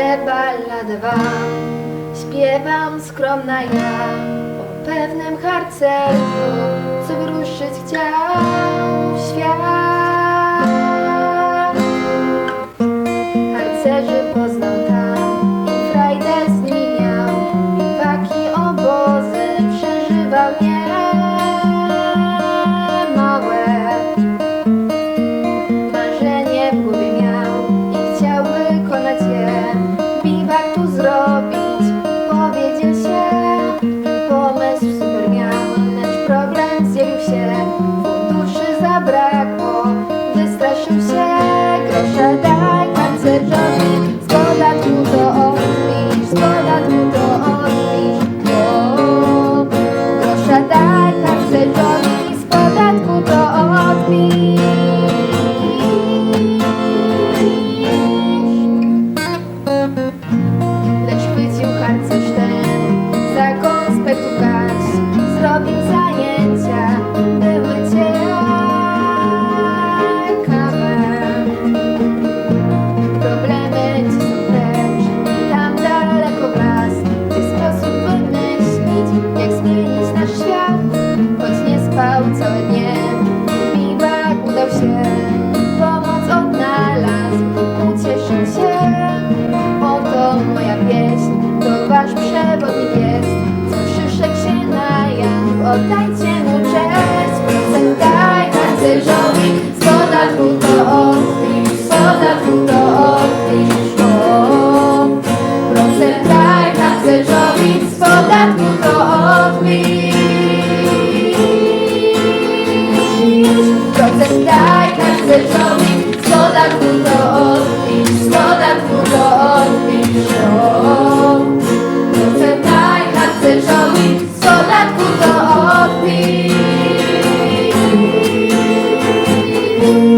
tę balladę wam Śpiewam skromna ja O pewnym harcerzu sprzedaj pancerzowi Skoda tu to odpisz, skoda tu to odpisz o, Proszę daj pancerzowi wasz przewodnik jest. Co szyszek się najan Oddajcie mu cześć. Procentaj tancerzowi Z podatku to odpisz. Z podatku to odpisz. Procentaj tancerzowi Z podatku to odpisz. Procentaj tancerzowi you.